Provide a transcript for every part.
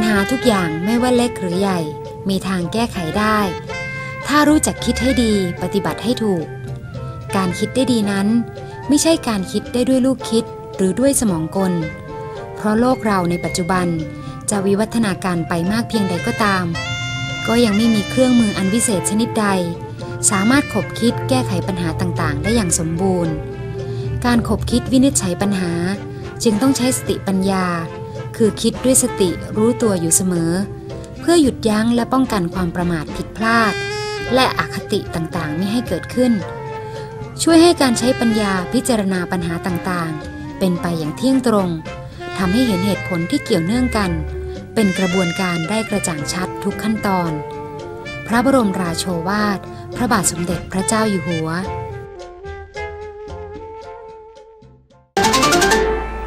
ญหาทุกอย่างไม่ว่าเล็กหรือใหญ่ มีทางแก้ไขได้ ถ้ารู้จักคิดให้ดีปฏิบัติให้ถูก การคิดได้ดีนั้น ไม่ใช่การคิดได้ด้วยลูกคิดหรือด้วยสมองกล เพราะโลกเราในปัจจุบันจะวิวัฒนาการไปมากเพียงใดก็ตาม ก็ยังไม่มีเครื่องมืออันวิเศษชนิดใด สามารถขบคิดแก้ไขปัญหาต่างๆ ได้อย่างสมบูรณ์ การขบคิดวินิจฉัยปัญหา จึงต้องใช้สติปัญญา คือคิดด้วยสติรู้ตัวอยู่เสมอ เพื่อหยุดยั้งและป้องกันความประมาทผิดพลาด และอคติต่างๆ ไม่ให้เกิดขึ้น ช่วยให้การใช้ปัญญาพิจารณาปัญหาต่างๆ เป็นไปอย่างเที่ยงตรงทำให้เห็นเหตุผลที่เกี่ยวเนื่องกัน เป็นกระบวนการได้กระจ่างชัดทุกขั้นตอน พระบรมราโชวาท พระบาทสมเด็จพระเจ้าอยู่หัว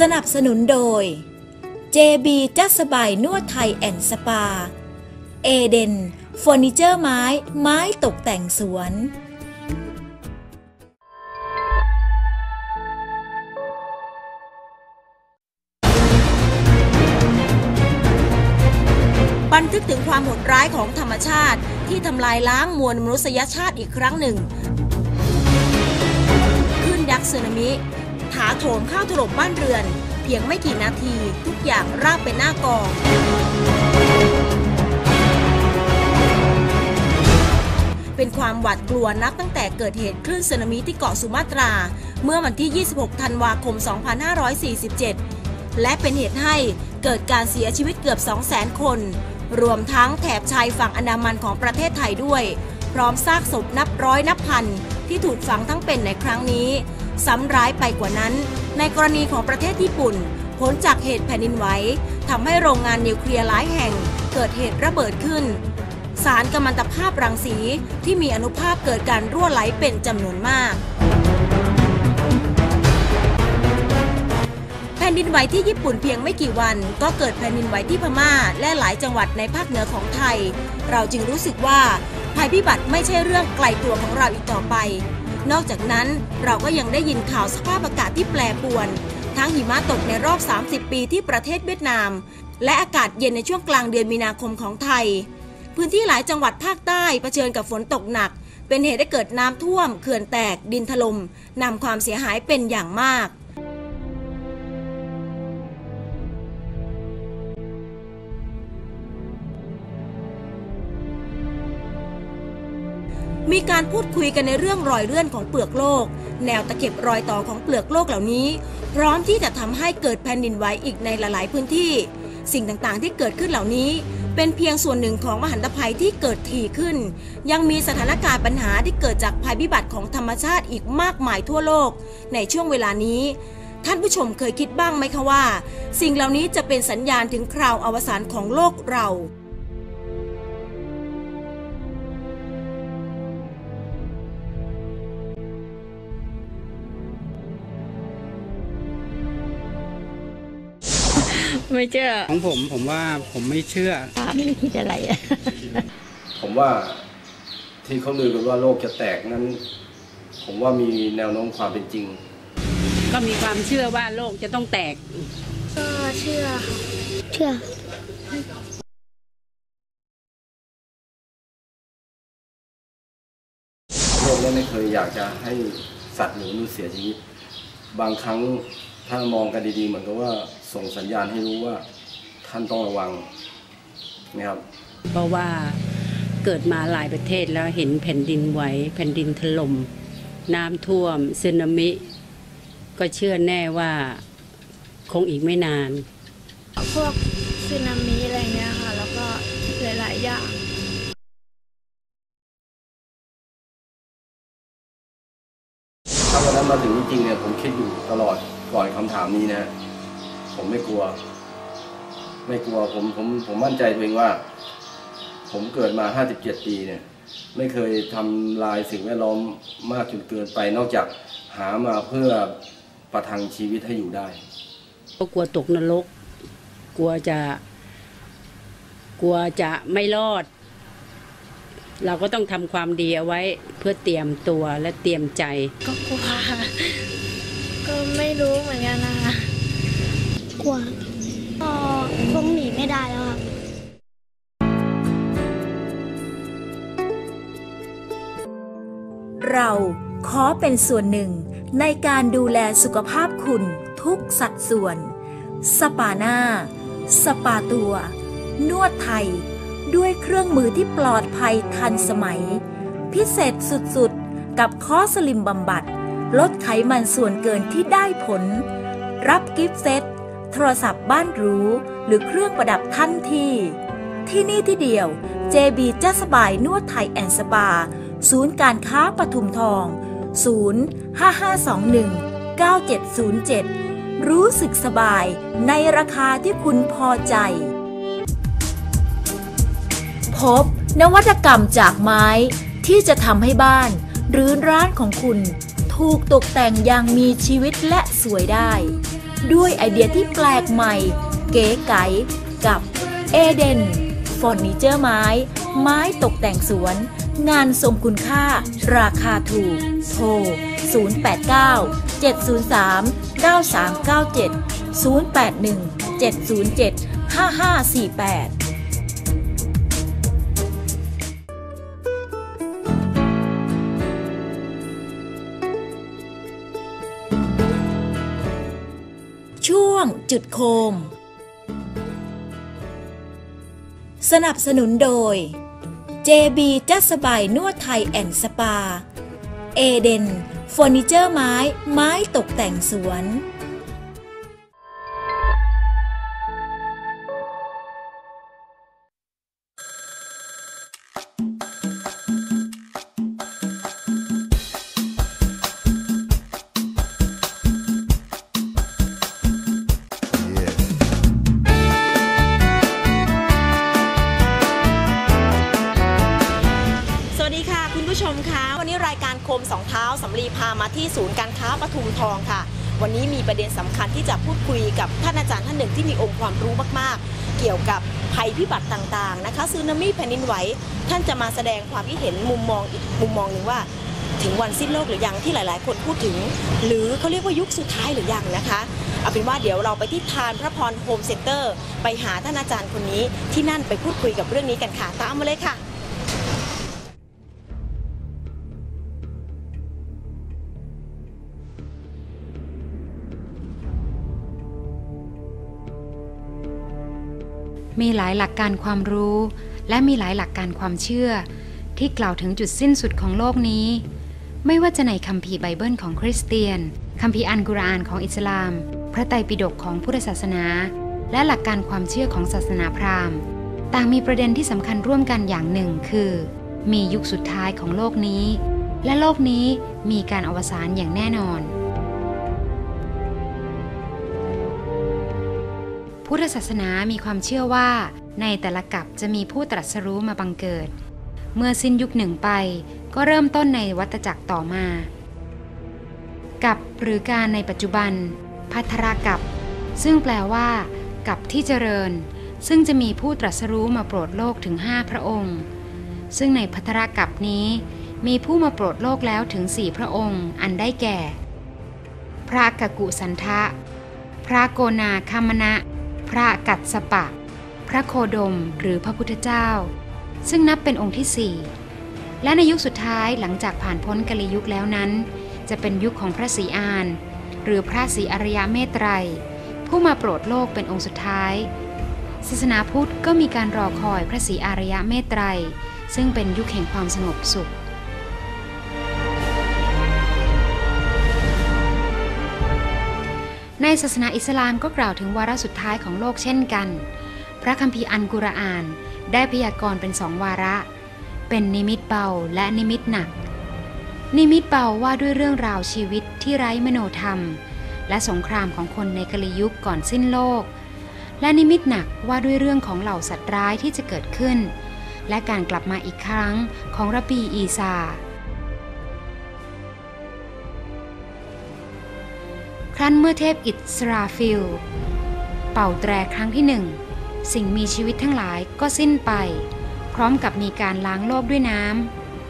สนับสนุนโดย JB จัสบายนวดไทยแอนสปา เอเดนเฟอร์นิเจอร์ไม้ไม้ตกแต่งสวน บันทึกถึงความโหดร้ายของธรรมชาติที่ทำลายล้างมวลมนุษยชาติอีกครั้งหนึ่ง ขึ้นยักษ์สึนามิ ถาโถมเข้าถล่มบ้านเรือน เพียงไม่กี่นาทีทุกอย่างราบเป็นหน้ากองเป็นความหวาดกลัวนับตั้งแต่เกิดเหตุคลื่นสึนามิที่เกาะสุมาตรา เมื่อวันที่ 26 ธันวาคม 2547 และเป็นเหตุให้เกิดการเสียชีวิตเกือบ 200,000 คน รวมทั้งแถบชายฝั่งอันดามันของประเทศไทยด้วย พร้อมซากศพนับร้อยนับพันที่ถูกฝังทั้งเป็นในครั้งนี้ ซ้ำร้ายไปกว่านั้น ในกรณีของประเทศญี่ปุ่น ผลจากเหตุแผ่นดินไหวทำให้โรงงานนิวเคลียร์หลายแห่งเกิดเหตุระเบิดขึ้น สารกัมมันตภาพรังสีที่มีอนุภาพเกิดการรั่วไหลเป็นจำนวนมาก แผ่นดินไหวที่ญี่ปุ่นเพียงไม่กี่วัน ก็เกิดแผ่นดินไหวที่พม่า และหลายจังหวัดในภาคเหนือของไทย เราจึงรู้สึกว่าภัยพิบัติไม่ใช่เรื่องไกลตัวของเราอีกต่อไป นอกจากนั้นเราก็ยังได้ยินข่าวสภาพอากาศที่แปรปรวน ทั้งหิมะตกในรอบ 30 ปีที่ประเทศเวียดนาม และอากาศเย็นในช่วงกลางเดือนมีนาคมของไทย พื้นที่หลายจังหวัดภาคใต้เผชิญกับฝนตกหนัก เป็นเหตุให้เกิดน้ำท่วม เขื่อนแตก ดินถลม่มนำความเสียหายเป็นอย่างมาก มีการพูดคุยกันในเรื่องรอยเลื่อนของเปลือกโลก แนวตะเข็บรอยต่อของเปลือกโลกเหล่านี้ พร้อมที่จะทำให้เกิดแผ่นดินไหวอีกในหลาย ๆ พื้นที่ สิ่งต่างๆ ที่เกิดขึ้นเหล่านี้ เป็นเพียงส่วนหนึ่งของมหันตภัยที่เกิดถี่ขึ้น ยังมีสถานการณ์ปัญหาที่เกิดจากภัยพิบัติของธรรมชาติอีกมากมายทั่วโลก ในช่วงเวลานี้ท่านผู้ชมเคยคิดบ้างไหมคะว่า สิ่งเหล่านี้จะเป็นสัญญาณถึงคราวอวสานของโลกเรา ไม่เชื่อ ของผมผมว่าผมไม่เชื่อไม่ได้คิดอะไรอะผมว่าที่เขาลือกันว่าโลกจะแตกนั้น ผมว่ามีแนวโน้มความเป็นจริง ก็มีความเชื่อว่าโลกจะต้องแตกเชื่อเชื่อโลกนั้นไม่เคยอยากจะให้สัตว์หรือมนุษย์เสียชีวิต บางครั้ง ถ้ามองกันดีๆ เหมือนกับว่าส่งสัญญาณให้รู้ว่าท่านต้องระวังนะครับเพราะว่าเกิดมาหลายประเทศแล้วเห็นแผ่นดินไหวแผ่นดินถล่มน้ำท่วมสึนามิ ก็เชื่อแน่ว่าคงอีกไม่นาน พวกสึนามิอะไรเงี้ยค่ะ แล้วก็หลาย ๆ อย่างถ้าวันนั้นมาถึงจริงๆเนี่ยผมคิดอยู่ตลอด ก่อนคำถามนี้นะ ผมไม่กลัว ไม่กลัวผมผมผมมั่นใจตัวเองว่า ผมเกิดมา57ปีเนี่ย ไม่เคยทำลายสิ่งแวดล้อมมากจนเกินไปนอกจากหามาเพื่อประทังชีวิตให้อยู่ได้ก็กลัวตกนรก กลัวจะ กลัวจะไม่รอด เราก็ต้องทำความดีเอาไว้เพื่อเตรียมตัวและเตรียมใจ ก็กลัวค่ะก็ไม่ รู้เหมือนกันนะคะ กลัวก็คงหนีไม่ได้แล้วครับเราขอเป็นส่วนหนึ่งในการดูแลสุขภาพคุณทุกสัดส่วน สปาหน้า สปาตัว นวดไทย ด้วยเครื่องมือที่ปลอดภัยทันสมัย พิเศษสุดๆ กับคอสลิมบำบัด ลดไขมันส่วนเกินที่ได้ผล รับกิฟต์เซต โทรศัพท์บ้านหรู หรือเครื่องประดับทันที ที่นี่ที่เดียว JB จัสบายนวดไทยแอนสปา ศูนย์การค้าปทุมทอง 0 5521 9707 รู้สึกสบายในราคาที่คุณพอใจ พบนวัตกรรมจากไม้ที่จะทำให้บ้าน หรือร้านของคุณ ถูกตกแต่งอย่างมีชีวิตและสวยได้ ด้วยไอเดียที่แปลกใหม่ เก๋ไก๋กับเอเดนเฟอร์นิเจอร์ไม้ ไม้ตกแต่งสวน งานทรงคุณค่า ราคาถูก โทร 089 703 9397 081 707 5548 จุดโคม สนับสนุนโดย JB จัสบายนวดไทยแอนสปา เอเดนเฟอร์นิเจอร์ไม้ไม้ตกแต่งสวน ศูนย์การค้าปทุมทองค่ะ วันนี้มีประเด็นสำคัญที่จะพูดคุยกับท่านอาจารย์ท่านหนึ่งที่มีองค์ความรู้มากๆ เกี่ยวกับภัยพิบัติต่างๆนะคะซึนามิแผ่นดินไหวท่านจะมาแสดงความคิดเห็นมุมมองอีกมุมมองหนึ่งว่าถึงวันสิ้นโลกหรือยังที่หลายๆ คนพูดถึง หรือเขาเรียกว่ายุคสุดท้ายหรือยังนะคะเอาเป็นว่าเดี๋ยวเราไปที่ทานพระพรโฮมเซ็นเตอร์ ไปหาท่านอาจารย์คนนี้ที่นั่นไปพูดคุยกับเรื่องนี้กันค่ะ ตามมาเลยค่ะ มีหลายหลักการความรู้ และมีหลายหลักการความเชื่อ ที่กล่าวถึงจุดสิ้นสุดของโลกนี้ ไม่ว่าจะในคัมภีร์ไบเบิลของคริสเตียน คัมภีร์อันกุรอานของอิสลาม พระไตรปิฎกของพุทธศาสนา และหลักการความเชื่อของศาสนาพราหมณ์ ต่างมีประเด็นที่สำคัญร่วมกันอย่างหนึ่งคือ มียุคสุดท้ายของโลกนี้ และโลกนี้มีการอวสานอย่างแน่นอน พุทธศาสนามีความเชื่อว่าในแต่ละกับจะมีผู้ตรัสรู้มาบังเกิด เมื่อสิ้นยุคหนึ่งไปก็เริ่มต้นในวัฏจักรต่อมา กับหรือการในปัจจุบัน พัทรากับ ซึ่งแปลว่า กับที่เจริญ ซึ่งจะมีผู้ตรัสรู้มาโปรดโลกถึงห้าพระองค์ ซึ่งในพัทรากับนี้ มีผู้มาโปรดโลกแล้วถึงสี่พระองค์ อันได้แก่ พระกกุสันทะ พระโกนาคามณะ พระกัดสปะ พระโคดมหรือพระพุทธเจ้า ซึ่งนับเป็นองค์ที่สี่และในยุคสุดท้ายหลังจากผ่านพ้นกาลียุคแล้วนั้น จะเป็นยุคของพระศรีอาน หรือพระศรีอริยเมตไตรยผู้มาโปรดโลกเป็นองค์สุดท้าย ศาสนาพุทธก็มีการรอคอยพระศรีอริยเมตไตรยซึ่งเป็นยุคแห่งความสงบสุข ในศาสนาอิสลามก็กล่าวถึงวาระสุดท้ายของโลกเช่นกัน พระคัมภีร์อันกุรอาน ได้พยากรณ์เป็นสองวาระ เป็นนิมิตเบาและนิมิตหนัก นิมิตเบาว่าด้วยเรื่องราวชีวิตที่ไร้มโนธรรม และสงครามของคนในกลยุคก่อนสิ้นโลก และนิมิตหนักว่าด้วยเรื่องของเหล่าสัตว์ร้ายที่จะเกิดขึ้น และการกลับมาอีกครั้งของระบีอีซา ครั้นเมื่อเทพอิสราฟิล เป่าแตรครั้งที่หนึ่ง สิ่งมีชีวิตทั้งหลายก็สิ้นไป พร้อมกับมีการล้างโลกด้วยน้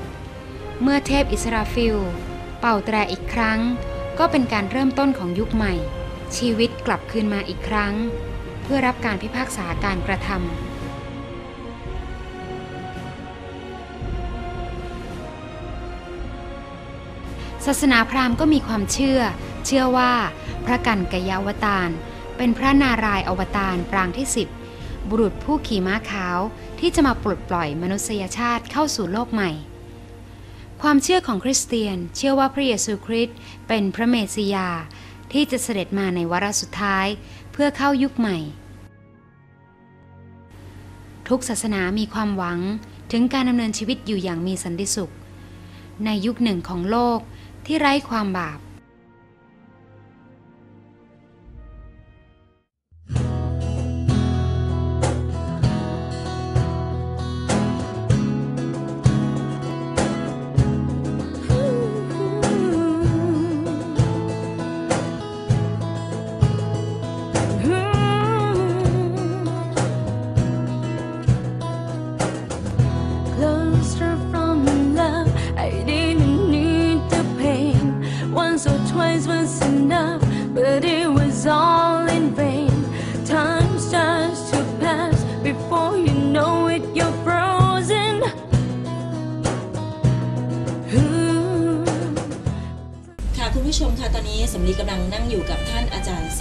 ำ เมื่อเทพอิสราฟิล เป่าแตรอีกครั้ง ก็เป็นการเริ่มต้นของยุคใหม่ ชีวิตกลับคืนมาอีกครั้ง เพื่อรับการพิพากษาการกระทำศาสนาพราหมณ์ก็มีความเชื่อ เชื่อว่า พระกันกยาวตารเป็นพระนารายอวตารปรางที่สิบบุรุษผู้ขี่ม้าขาวที่จะมาปลดปล่อยมนุษยชาติเข้าสู่โลกใหม่ ความเชื่อของคริสเตียนเชื่อว่าพระเยซูคริสต์เป็นพระเมสสิยาที่จะเสด็จมาในวาระสุดท้ายเพื่อเข้ายุคใหม่ ทุกศาสนามีความหวังถึงการดำเนินชีวิตอยู่อย่างมีสันติสุข ในยุคหนึ่งของโลกที่ไร้ความบาป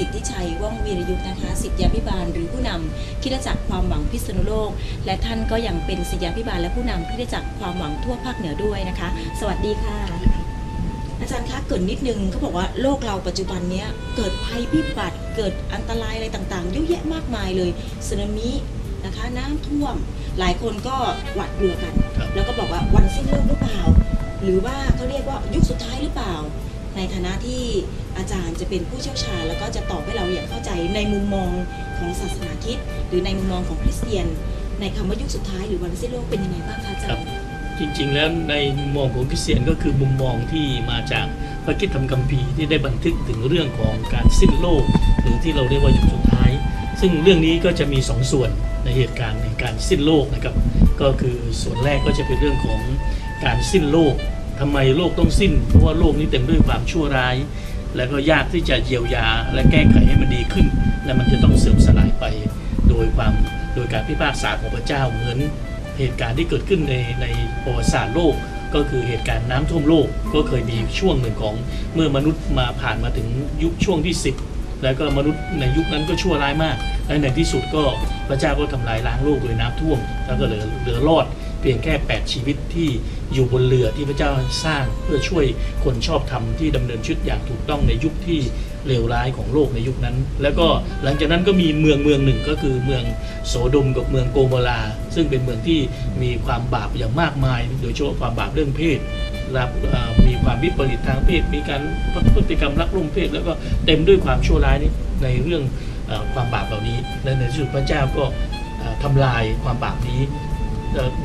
ทธิชัยว่องวีรยุทธ์นะคะสิทธยาพิบาลหรือผู้นำคิดจักรความหวังพิษณุโลก และท่านก็ยังเป็นศิษยาพิบาลและผู้นำคริดจักรความหวังทั่วภาคเหนือด้วยนะคะ สวัสดีค่ะ อาจารย์คะเกิดนิดนึงเขาบอกว่าโลกเราปัจจุบันเนี้ยเกิดภัยพิบัติเกิดอันตรายอะไรต่างๆเยอะแยะมากมายเลยสึนามินะคะน้ำท่วม หลายคนก็หวาดกลัวกัน แล้วก็บอกว่าวันสิ้นโลกหรือเปล่า หรือว่าเขาเรียกว่ายุคสุดท้ายหรือเปล่า ในฐานะที่อาจารย์จะเป็นผู้เชี่ยวชาญ แล้วก็จะตอบให้เราอย่างเข้าใจในมุมมองของศาสนาคิด หรือในมุมมองของคริสเตียน ในคำว่ายุคสุดท้ายหรือวันสิ้นโลกเป็นยังไงบ้างคะอาจารย์จริง ๆ แล้วในมุมมองของคริสเตียนก็คือมุมมองที่มาจากพระคิดธรรมคัมภีที่ได้บันทึกถึงเรื่องของการสิ้นโลก หรือที่เราเรียกว่ายุคสุดท้าย ซึ่งเรื่องนี้ก็จะมีสองส่วนในเหตุการณ์ในการสิ้นโลกนะครับก็คือส่วนแรกก็จะเป็นเรื่องของการสิ้นโลก ทำไมโลกต้องสิ้น เพราะว่าโลกนี้เต็มด้วยความชั่วร้าย แล้วก็ยากที่จะเยียวยาและแก้ไขให้มันดีขึ้น และมันจะต้องเสื่อมสลายไป โดยความโดยการพิพากษาของพระเจ้าเหมือนเหตุการณ์ที่เกิดขึ้นในในประวัติศาสตร์โลกก็คือเหตุการณ์น้ำท่วมโลกก็เคยมีช่วงหนึ่งของเมื่อมนุษย์มาผ่านมาถึงยุคช่วงที่ 10 แล้วก็มนุษย์ในยุคนั้นก็ชั่วร้ายมาก และในที่สุดก็พระเจ้าก็ทำลายล้างโลกโดยน้ำท่วมแล้วก็เหลือเหลือรอด เพียงแค่ 8 ชีวิตที่อยู่บนเรือที่พระเจ้าสร้างเพื่อช่วยคนชอบธรรมที่ดำเนินชีวิตอย่างถูกต้องในยุคที่เลวร้ายของโลกในยุคนั้น แล้วก็หลังจากนั้นก็มีเมืองเมืองหนึ่งก็คือเมืองโสดมกับเมืองโกโมราซึ่งเป็นเมืองที่มีความบาปอย่างมากมาย โดยเฉพาะความบาปเรื่องเพศรับมีความวิปริตทางเพศ มีการพฤติกรรมรักร่วมเพศ แล้วก็เต็มด้วยความชั่วร้ายนี้ในเรื่องอความบาปเหล่านี้ และในที่สุดพระเจ้าก็เอ่อทำลายความบาปนี้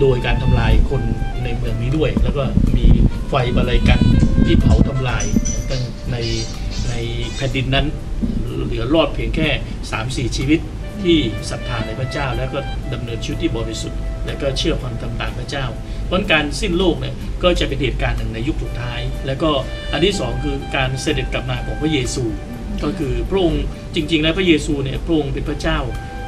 โดยการทำลายคนในเมืองนี้ด้วย แล้วก็มีไฟบาลัยกันที่เผาทำลายตั้งในในแผ่นดินนั้น เหลือรอดเพียงแค่ 3-4 ชีวิตที่ศรัทธาในพระเจ้า แล้วก็ดำเนินชีวิตที่บริสุทธิ์ และก็เชื่อฟังตามตามพระเจ้า เพราะการสิ้นโลกเนี่ยก็จะเป็นเหตุการณ์หนึ่งในยุคสุดท้าย แล้วก็อันที่สองคือการเสด็จกลับมาของพระเยซู ก็คือพระองค์จริง ๆ แล้วพระเยซูเนี่ยพระองค์เป็นพระเจ้า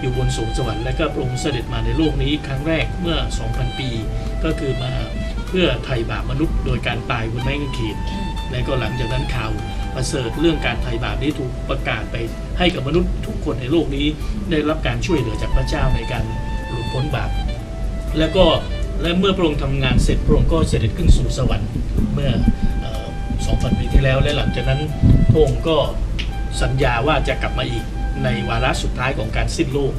อยู่บนสวงสวรรค์และก็พระองค์เสด็จมาในโลกนี้ครั้งแรกเมื่อ 2,000 ปี ก็คือมาเพื่อไถ่บาปมนุษย์โดยการตายบนไม้กางเขนและก็หลังจากนั้นข่าวประเสริฐเรื่องการไถ่บาปนี้ถูกประกาศไปให้กับมนุษย์ทุกคนในโลกนี้ได้รับการช่วยเหลือจากพระเจ้าในการหลุดพ้นบาปแล้วก็และเมื่อพระองค์ทำงานเสร็จพระองค์ก็เสด็จขึ้นสู่สวรรค์เมื่อ2,000ปีที่แล้วและหลังจากนั้นพระองค์ก็สัญญาว่าจะกลับมาอีก ในวาระสุดท้ายของการสิ้นโลก